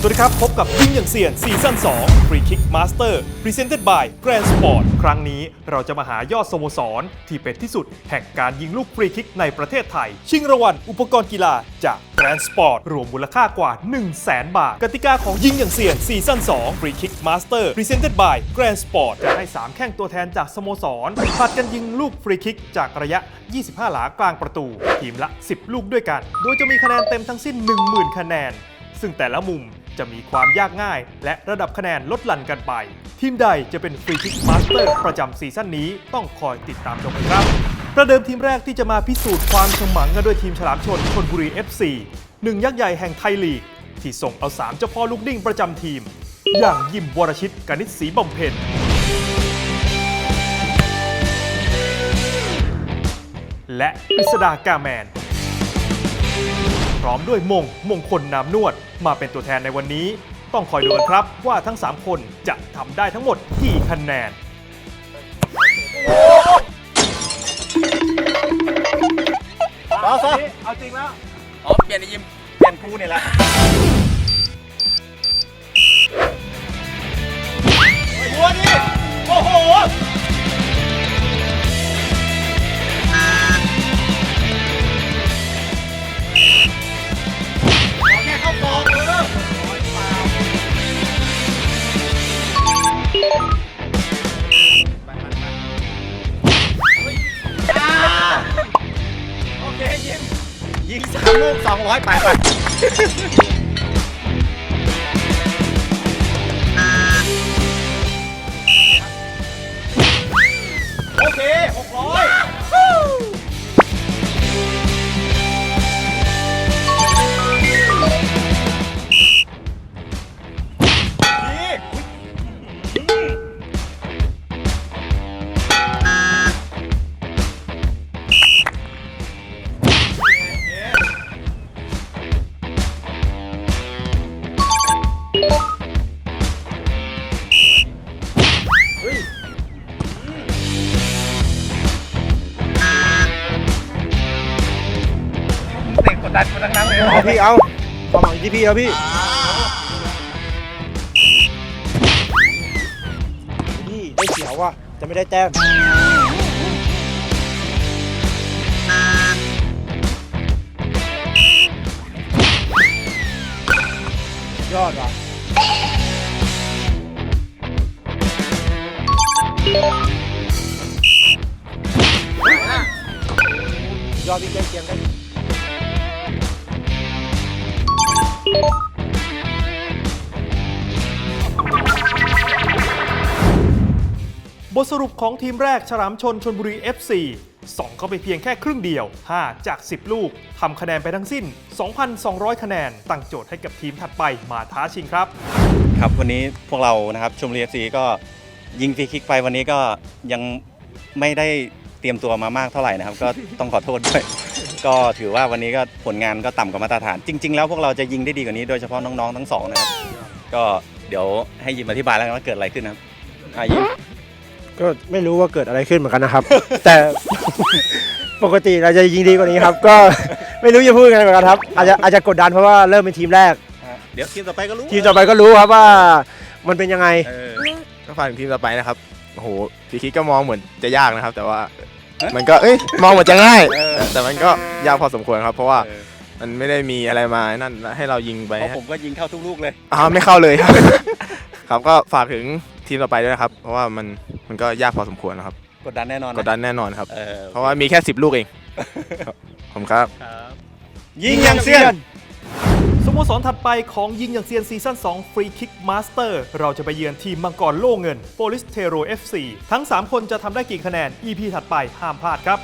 สวัสดีครับ พบกับยิงอย่างเซียนซีซั่น2 Free Kick Master Presented by Grand Sport ครั้งนี้เราจะมาหายอดสโมสร ที่เป็นที่สุดแห่งการยิงลูกฟรีคิกในประเทศไทย ชิงรางวัลอุปกรณ์กีฬาจาก Grand Sport รวมมูลค่ากว่า 1 0 0 0 0แบาท กติกาของยิงอย่างเซียนซีซั่น2 Free Kick Master Presented by Grand Sport จะให้ 3 แข้งตัวแทนจากสโมสรผลัดกันยิงลูกฟรีคิกจากระยะ 25 หลากลางประตู ทีมละ 10 ลูกด้วยกัน โดยจะมีคะแนนเต็มทั้งสิ้น 10,000 คะแนน ซึ่งแต่ละมุม จะมีความยากง่าย และระดับคะแนนลดหลั่นกันไป ทีมใดจะเป็นฟรีคิกมาสเตอร์ประจำซีซั่นนี้ต้องคอยติดตามชมกันครับ ประเดิมทีมแรกที่จะมาพิสูจน์ความฉมังกันด้วยทีมฉลามชนชนบุรี FC หนึ่งยักษ์ใหญ่แห่งไทยลีก ที่ส่งเอา3เจ้าพ่อลูกดิ้งประจำทีม อย่างยิมวรชิตกนิษฐ์ศรีบำเพ็ญและกฤษดากาแมน ร้อมด้วยมงมงคลนามนวด มาเป็นตัวแทนในวันนี้ ต้องคอยดูกันครับว่าทั้ง 3 คนจะทำได้ทั้งหมดกี่คะแนน เอาซะเอาจริงแล้วอ๋อเปลี่ยนไอ้ยิมเปลี่ยนกูเนี่ยแหละ ยิงสามลูกสองร้อยไปไป เอาพี่เอาความหวังที่พี่เอาพี่พี่ได้เสียวว่ะจะไม่ได้แต้มยอดว่ะยอดพี่ใกล้เคียงกัน บทสรุปของทีมแรกฉลามชนชนบุรี FC ส่องเข้าไปเพียงแค่ครึ่งเดียว 5 จาก 10 ลูกทำคะแนนไปทั้งสิ้น 2,200 คะแนน ตั้งโจทย์ให้กับทีมถัดไปมาท้าชิงครับ ครับวันนี้พวกเรานะครับชมรีเอฟซีก็ยิงฟรีคิกไปวันนี้ก็ยังไม่ได้เตรียมตัวมามากเท่าไหร่นะครับ ก็ต้องขอโทษด้วย ก็ถือว่าวันนี้ก็ผลงานก็ต่ำกว่ามาตรฐาน จริง ๆ แล้วพวกเราจะยิงได้ดีกว่านี้โดยเฉพาะน้องๆทั้งสองนะครับ ก็เดี๋ยวให้ยิมอธิบายแล้วกันว่าเกิดอะไรขึ้นนะครับอะยิมก็ไม่รู้ว่าเกิดอะไรขึ้นเหมือนกันนะครับ แต่ ปกติเราจะยิงดีกว่านี้ครับ ก็ ไม่รู้จะพูดยังไงเหมือนกันครับ อาจจะอาจจะกดดันเพราะว่าเริ่มเป็นทีมแรก เดี๋ยวทีมต่อไปก็รู้ทีมต่อไปก็รู้ครับว่ามันเป็นยังไง เออ ก็ฝากถึงทีมต่อไปนะครับ โอ้โหพี่คิดก็มองเหมือนจะยากนะครับ แต่ว่า มันก็เอ้ยมองเหมือนจะง่ายเออ แต่มันก็ยากพอสมควรครับ เพราะว่าเออมันไม่ได้มีอะไรมานั่นให้เรายิงไปเพราะผมก็ยิงเข้าทุกลูกเลยอ้าวไม่เข้าเลยครับ ครับก็ฝากถึงทีมต่อไปด้วยนะครับ เพราะว่ามันมันก็ยากพอสมควรนะครับกดดันแน่นอนกดดันแน่นอนครับ เออเพราะว่ามีแค่สิบลูกเองครับผมครับ ครับ ยิงอย่างเซียน สโมสรถัดไปของยิงอย่างเซียนซีซั่น2ฟรีคิกมาสเตอร์เราจะไปเยือนทีมมังกรโล่เงินโปลิสเทโร FC ทั้ง 3 คนจะทำได้กี่คะแนน EP ถัดไปห้ามพลาดครับ